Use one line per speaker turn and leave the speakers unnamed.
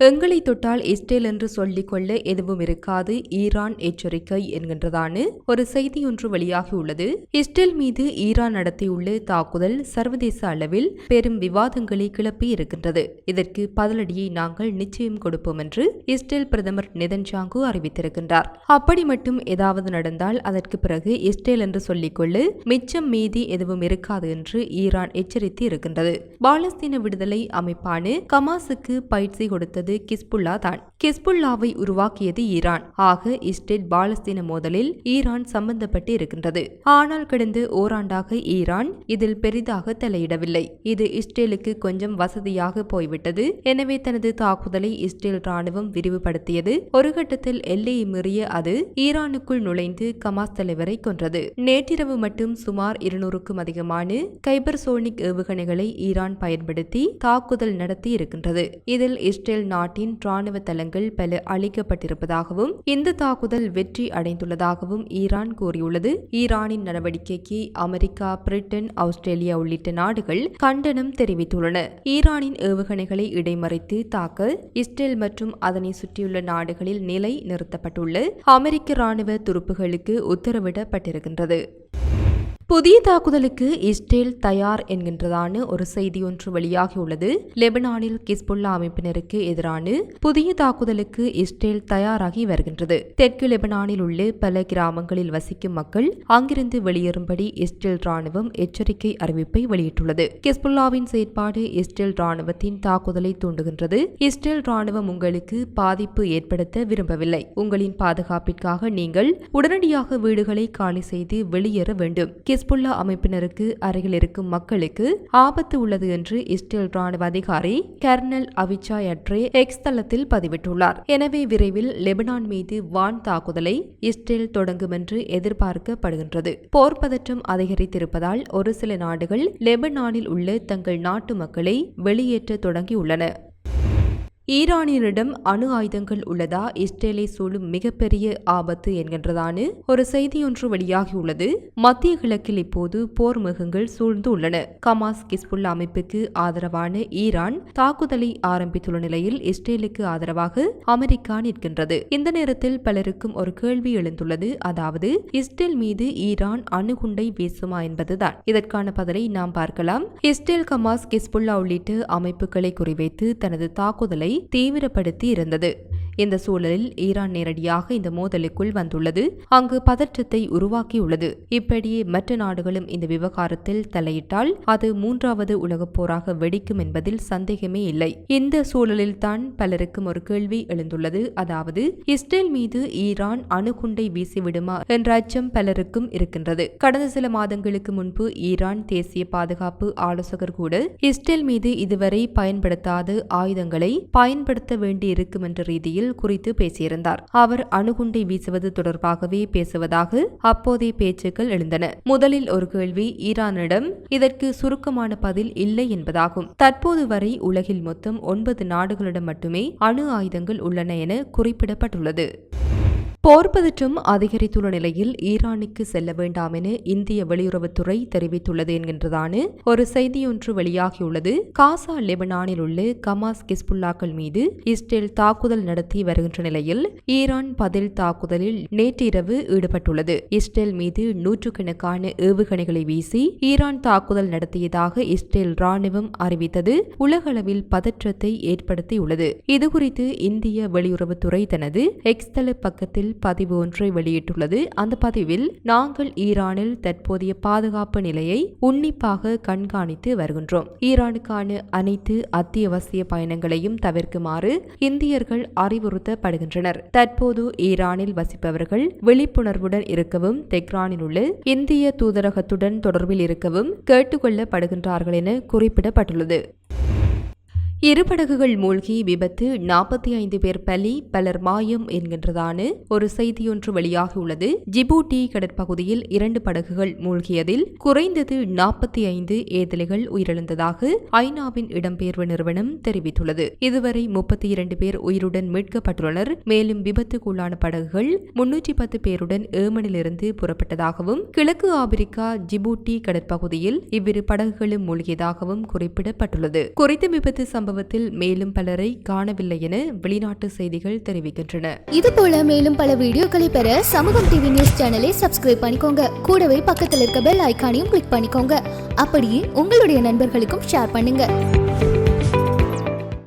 எங்களை தொட்டால் இஸ்ரேல் என்று சொல்லிக்கொள்ள எதுவும் இருக்காது ஈரான் எச்சரிக்கை என்கின்றதான ஒரு செய்தி ஒன்று வெளியாகியுள்ளது இஸ்ரேல் மீது ஈரான் நடத்தியுள்ள தாக்குதல் சர்வதேச அளவில் பெரும் விவாதங்களை கிளப்பி இருக்கின்றது. இதற்கு பதிலடியை நாங்கள் நிச்சயம் கொடுப்போம் என்று இஸ்ரேல் பிரதமர் நெதன்ஜாங்கு அறிவித்திருக்கின்றார். அப்படி மட்டும் ஏதாவது நடந்தால் அதற்கு பிறகு இஸ்ரேல் என்று சொல்லிக்கொள்ள மிச்சம் மீதி எதுவும் இருக்காது என்று ஈரான் எச்சரித்து இருக்கின்றது. பாலஸ்தீன விடுதலை அமைப்பான கமாஸுக்கு பயிற்சி கொடுத்தது கிஸ்புல்லா தான். கிஸ்புல்லாவை உருவாக்கியது ஈரான். ஆக இஸ்ரேல் பாலஸ்தீன மோதலில் ஈரான் சம்பந்தப்பட்டு இருக்கின்றது ஆனால் கடந்த ஓராண்டாக ஈரான் இதில் பெரிதாக தலையிடவில்லை. இது இஸ்ரேலுக்கு கொஞ்சம் வசதியாக போய்விட்டது. எனவே தனது தாக்குதலை இஸ்ரேல் ராணுவம் விரிவுபடுத்தியது. ஒரு கட்டத்தில் எல்லையை மீறிய அது ஈரானுக்குள் நுழைந்து கமாஸ் தலைவரை கொன்றது. நேற்றிரவு மட்டும் சுமார் இருநூறுக்கும் அதிகமான கைபர்சோனிக் ஏவுகணைகளை ஈரான் பயன்படுத்தி தாக்குதல் நடத்தி இருக்கின்றது இதில் இஸ்ரேல் நாட்டின் ராணுவ தளங்கள் பல அளிக்கப்பட்டிருப்பதாகவும் இந்த தாக்குதல் வெற்றி அடைந்துள்ளதாகவும் ஈரான் கூறியுள்ளது. ஈரானின் நடவடிக்கைக்கு அமெரிக்கா பிரிட்டன் ஆஸ்திரேலியா உள்ளிட்ட நாடுகள் கண்டனம் தெரிவித்துள்ளன. ஈரானின் ஏவுகணைகளை இடைமறித்து தாக்க இஸ்ரேல் மற்றும் அதனை சுற்றியுள்ள நாடுகளில் நிலை நிறுத்தப்பட்டுள்ள அமெரிக்க ராணுவ துருப்புகளுக்கு உத்தரவிடப்பட்டிருக்கின்றது. புதிய தாக்குதலுக்கு இஸ்ரேல் தயார் என்கின்றதான ஒரு செய்தி ஒன்று வெளியாகியுள்ளது. லெபனானில் கிஸ்புல்லா அமைப்பினருக்கு எதிரான புதிய தாக்குதலுக்கு இஸ்ரேல் தயாராகி வருகின்றது. தெற்கு லெபனானில் உள்ள பல கிராமங்களில் வசிக்கும் மக்கள் அங்கிருந்து வெளியேறும்படி இஸ்ரேல் ராணுவம் எச்சரிக்கை அறிவிப்பை வெளியிட்டுள்ளது. கிஸ்புல்லாவின் செயற்பாடு இஸ்ரேல் ராணுவத்தின் தாக்குதலை தூண்டுகின்றது. இஸ்ரேல் ராணுவம் உங்களுக்கு பாதிப்பு ஏற்படுத்த விரும்பவில்லை. உங்களின் பாதுகாப்பிற்காக நீங்கள் உடனடியாக வீடுகளை காலி செய்து வெளியேற வேண்டும். ஹிஸ்புல்லா அமைப்பினருக்கு அருகில் இருக்கும் மக்களுக்கு ஆபத்து உள்ளது என்று இஸ்ரேல் ராணுவ அதிகாரி கர்னல் அவிச்சா அட்ரே எக்ஸ் தளத்தில் பதிவிட்டுள்ளார். எனவே விரைவில் லெபனான் மீது வான் தாக்குதலை இஸ்ரேல் தொடங்கும் என்று எதிர்பார்க்கப்படுகின்றது. போர் பதற்றம் அதிகரித்திருப்பதால் ஒரு சில நாடுகள் லெபனானில் உள்ள தங்கள் நாட்டு மக்களை வெளியேற்ற தொடங்கியுள்ளன. ஈரானியரிடம் அணு ஆயுதங்கள் உள்ளதா? இஸ்ரேலை சூழும் மிகப்பெரிய ஆபத்து என்கின்றதான ஒரு செய்தியொன்று வெளியாகியுள்ளது. மத்திய கிழக்கில் இப்போது போர் முகங்கள் சூழ்ந்து உள்ளன. கமாஸ் கிஸ்புல்லா அமைப்புக்கு ஆதரவான ஈரான் தாக்குதலை ஆரம்பித்துள்ள நிலையில் இஸ்ரேலுக்கு ஆதரவாக அமெரிக்கா நிற்கின்றது. இந்த நேரத்தில் பலருக்கும் ஒரு கேள்வி எழுந்துள்ளது. அதாவது இஸ்ரேல் மீது ஈரான் அணுகுண்டை வீசுமா என்பதுதான். இதற்கான பதிலை நாம் பார்க்கலாம். இஸ்ரேல் கமாஸ் கிஸ்புல்லா உள்ளிட்ட அமைப்புகளை குறிவைத்து தனது தாக்குதலை தீவிரப்படுத்தி இருந்தது இந்த சூழலில் ஈரான் நேரடியாக இந்த மோதலுக்குள் வந்துள்ளது. அங்கு பதற்றத்தை உருவாக்கியுள்ளது. இப்படியே மற்ற நாடுகளும் இந்த விவகாரத்தில் தலையிட்டால் அது மூன்றாவது உலகப் போராக வெடிக்கும் என்பதில் சந்தேகமே இல்லை. இந்த சூழலில் தான் பலருக்கும் ஒரு கேள்வி எழுந்துள்ளது. அதாவது இஸ்ரேல் மீது ஈரான் அணுகுண்டை வீசிவிடுமா என்ற அச்சம் பலருக்கும் இருக்கின்றது. கடந்த சில மாதங்களுக்கு முன்பு ஈரான் தேசிய பாதுகாப்பு ஆலோசகர் கூட இஸ்ரேல் மீது இதுவரை பயன்படுத்தாத ஆயுதங்களை பயன்படுத்த வேண்டியிருக்கும் என்ற ரீதியில் குறித்து பேசியிருந்தார். அவர் அணுகுண்டை வீசுவது தொடர்பாகவே பேசுவதாக அப்போதே பேச்சுக்கள் எழுந்தன. முதலில் ஒரு கேள்வி ஈரானிடம் இதற்கு சுருக்கமான பதில் இல்லை என்பதாகும். தற்போது வரை உலகில் மொத்தம் ஒன்பது நாடுகளிடம் மட்டுமே அணு ஆயுதங்கள் உள்ளன என குறிப்பிடப்பட்டுள்ளது. போர் பதற்றம் அதிகரித்துள்ள நிலையில் ஈரானுக்கு செல்ல வேண்டாம் என இந்திய வெளியுறவுத்துறை தெரிவித்துள்ளது என்கின்றதான ஒரு செய்தியொன்று வெளியாகியுள்ளது. காசா லெபனானில் உள்ள கமாஸ் கிஸ்புல்லாக்கள் மீது இஸ்ரேல் தாக்குதல் நடத்தி வருகின்ற நிலையில் ஈரான் பதில் தாக்குதலில் நேற்றிரவு ஈடுபட்டுள்ளது. இஸ்ரேல் மீது நூற்றுக்கணக்கான ஏவுகணைகளை வீசி ஈரான் தாக்குதல் நடத்தியதாக இஸ்ரேல் ராணுவம் அறிவித்தது. உலகளவில் பதற்றத்தை ஏற்படுத்தியுள்ளது. இதுகுறித்து இந்திய வெளியுறவுத்துறை தனது எக்ஸ்தல பக்கத்தில் பதிவு ஒன்றை வெளியிட்டுள்ளது. அந்த பதிவில் நாங்கள் ஈரானில் தற்போதைய பாதுகாப்பு நிலையை உன்னிப்பாக கண்காணித்து வருகின்றோம். ஈரானுக்கான அனைத்து அத்தியாவசிய பயணங்களையும் தவிர்க்குமாறு இந்தியர்கள் அறிவுறுத்தப்படுகின்றனர். தற்போது ஈரானில் வசிப்பவர்கள் விழிப்புணர்வுடன் இருக்கவும் தெஹ்ரானில் உள்ள இந்திய தூதரகத்துடன் தொடர்பில் இருக்கவும் கேட்டுக்கொள்ளப்படுகின்றார்கள் என குறிப்பிடப்பட்டுள்ளது. இரு படகுகள் மூழ்கி விபத்து. நாற்பத்தி ஐந்து பேர் பலி பலர் மாயம் என்கின்றதான ஒரு செய்தியொன்று வெளியாகியுள்ளது ஜிபூட்டி கடற்பகுதியில் இரண்டு படகுகள் மூழ்கியதில் குறைந்தது நாற்பத்தி ஐந்து ஏதிலிகள் உயிரிழந்ததாக ஐநாவின் இடம்பெயர்வு நிறுவனம் தெரிவித்துள்ளது. இதுவரை முப்பத்தி இரண்டு பேர் உயிருடன் மீட்கப்பட்டுள்ளனர். மேலும் விபத்துக்குள்ளான படகுகள் முன்னூற்றி பத்து பேருடன் ஏமனிலிருந்து புறப்பட்டதாகவும் கிழக்கு ஆப்பிரிக்கா ஜிபூட்டி கடற்பகுதியில் இவ்விரு படகுகளும் மூழ்கியதாகவும் குறிப்பிடப்பட்டுள்ளது. குறித்த விபத்து சம்பவத்தில் மேலும் பலரை காணவில்லை என வெளிநாட்டு செய்திகள் தெரிவிக்கின்றன.
இது போல மேலும் பல வீடியோக்களை பெற சமூகம் டிவி நியூஸ் சேனலை சப்ஸ்கிரைப் பண்ணிக்கோங்க. கூடவே பக்கத்தில் இருக்க பெல் ஐகானையும் கிளிக் பண்ணிக்கோங்க. அப்படியே உங்களுடைய நண்பர்களுக்கும் ஷேர் பண்ணுங்க.